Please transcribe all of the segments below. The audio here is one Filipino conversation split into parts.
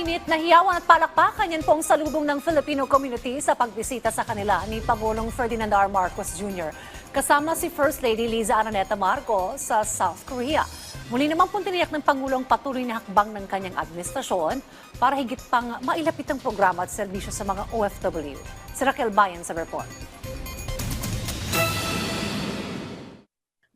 Mainit na hiyawan at palakpakan yan pong salubong ng Filipino community sa pagbisita sa kanila ni Pangulong Ferdinand R. Marcos Jr. Kasama si First Lady Liza Araneta Marcos sa South Korea. Muli naman pong tiniyak ng Pangulong patuloy na hakbang ng kanyang administrasyon para higit pang mailapit ang programa at serbisyo sa mga OFW. Si Raquel Bayan sa report.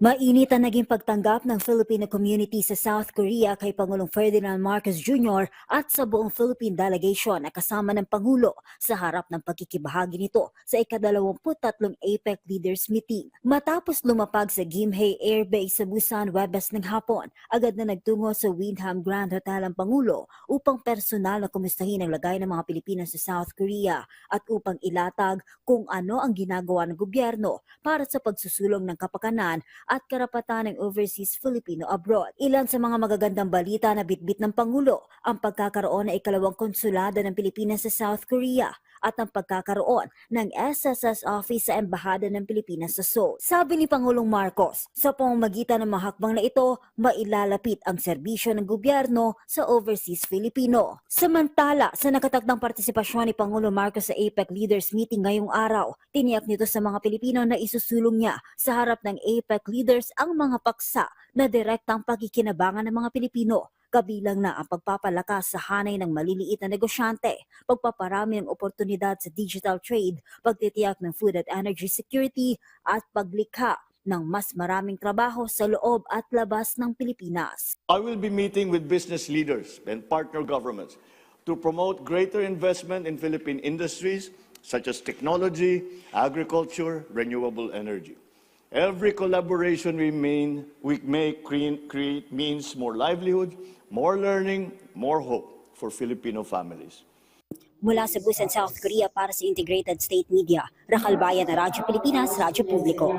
Mainit ang naging pagtanggap ng Filipino community sa South Korea kay Pangulong Ferdinand Marcos Jr. at sa buong Philippine delegation na kasama ng Pangulo sa harap ng pagkikibahagi nito sa ikadalawamput-tatlong APEC Leaders Meeting. Matapos lumapag sa Gimhae Air Base sa Busan Webes ng hapon, agad na nagtungo sa Windham Grand Hotel ang Pangulo upang personal na kumustahin ang lagay ng mga Pilipino sa South Korea at upang ilatag kung ano ang ginagawa ng gobyerno para sa pagsusulong ng kapakanan at karapatan ng overseas Filipino abroad. Ilan sa mga magagandang balita na bitbit ng Pangulo ang pagkakaroon ng ikalawang konsulado ng Pilipinas sa South Korea at ang pagkakaroon ng SSS office sa Embahada ng Pilipinas sa Seoul. Sabi ni Pangulong Marcos, sa pamamagitan ng mga hakbang na ito, mailalapit ang serbisyo ng gobyerno sa overseas Filipino. Samantala, sa nakatakdang partisipasyon ni Pangulo Marcos sa APEC Leaders Meeting ngayong araw, tiniyak nito sa mga Pilipino na isusulong niya sa harap ng APEC leaders ang mga paksa na direktang pagkikinabangan ng mga Pilipino kabilang na ang pagpapalakas sa hanay ng maliliit na negosyante, pagpaparami ng oportunidad sa digital trade, pagtitiyak ng food at energy security, at paglikha ng mas maraming trabaho sa loob at labas ng Pilipinas. I will be meeting with business leaders and partner governments to promote greater investment in Philippine industries such as technology, agriculture, renewable energy. Every collaboration we, mean, we make create, means more livelihood, more learning, more hope for Filipino families. Mula sa Busan, South Korea para sa Integrated State Media, Rakal Bayan na Radyo Pilipinas, Radyo Publiko.